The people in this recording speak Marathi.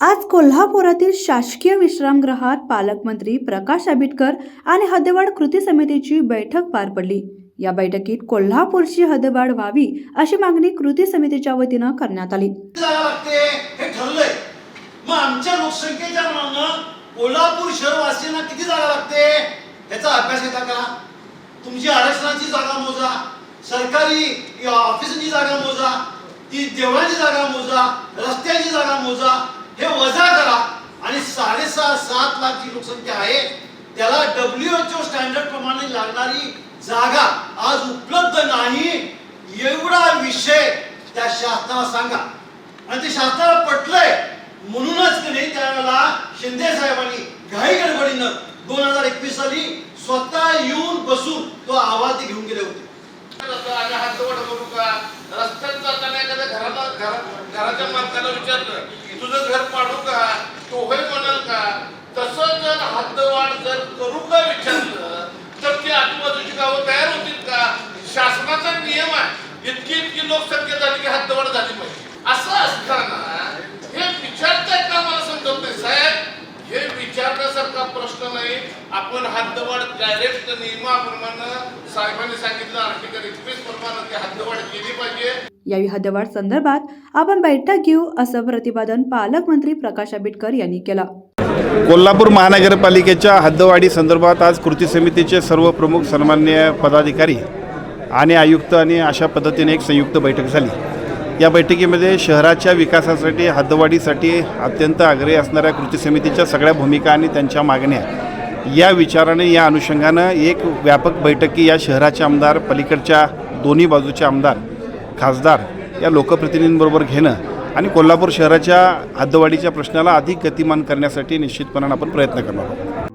आज कोल्हापुरातील शासकीय विश्रामगृहात पालकमंत्री प्रकाश आंबेडकर आणि हद्दवाढ कृती समितीची बैठक पार पडली. या बैठकीत कोल्हापूरची हद्दवाढ व्हावी अशी मागणी कृती समितीच्या वतीनं करण्यात आली. आमच्या लोकसंख्येच्या मानानं कोल्हापूर शहरवासियांना किती जागा लागते? याचा अभ्यास येता का? तुमची आरक्षणाची जागा मोजा. सरकारी ऑफिसची जागा मोजा. की देवळाची जागा मोजा रस्त्याची जागा मोजा हे वजा करा. आणि साडेसहा सात लाख जी लोकसंख्या आहे त्याला डब्ल्यूएचओ ओ स्टँडर्ड प्रमाणे लागणारी जागा आज उपलब्ध नाही. एवढा विषय त्या शासनाला सांगा. आणि ते शासनाला पटलंय. म्हणूनच की नाही त्यावेळेला शिंदे साहेबांनी घाई गडबडीनं दोन हजार एकवीस साली स्वतः येऊन बसून तो आवाज घेऊन गेले होते. रस्त्यात जाताना एखाद्या घराला घरा- घराच्या मालकाला विचारलं की तुझं घर पाडू का? तो होय म्हणाल का? तसं जर हद्दवाढ जर करू का विचारलं तर ती आजूबाजूची गावं तयार होतील का? शासनाचा नियम आहे. इतकी इतकी लोकसंख्या झाली की हद्दवाढ झाली पाहिजे. असं असताना हे विचारताय का मला समजत नाही साहेब हे विचारण्यासारखा प्रश्न नाही. आपण हद्दवाढ डायरेक्ट नियमाप्रमाणे साहेबांनी सांगितलं आर्टिकल एकवीस प्रमाणे ती हद्दवाढ केली या हद्दवाढ संदर्भात आपण बैठक घेऊ असं प्रतिपादन पालकमंत्री प्रकाश आंबेडकर यांनी केलं. कोल्हापूर महानगरपालिकेच्या हद्दवाढी संदर्भात आज कृती समितीचे सर्व प्रमुख सन्मान्य पदाधिकारी आणि आयुक्त आणि अशा पद्धतीने एक संयुक्त बैठक झाली. या बैठकीमध्ये शहराच्या विकासासाठी हद्दवाढीसाठी अत्यंत आग्रही असणाऱ्या कृती समितीच्या सगळ्या भूमिका आणि त्यांच्या मागण्या या विचाराने या अनुषंगानं एक व्यापक बैठकी या शहराचे आमदार पलीकडच्या दोन्ही बाजूचे आमदार खासदार या लोकप्रतिनिधींबरोबर घेणं आणि कोल्हापूर शहराच्या हद्दवाढीच्या प्रश्नाला अधिक गतिमान करण्यासाठी निश्चितपणानं आपण प्रयत्न करणार आहोत.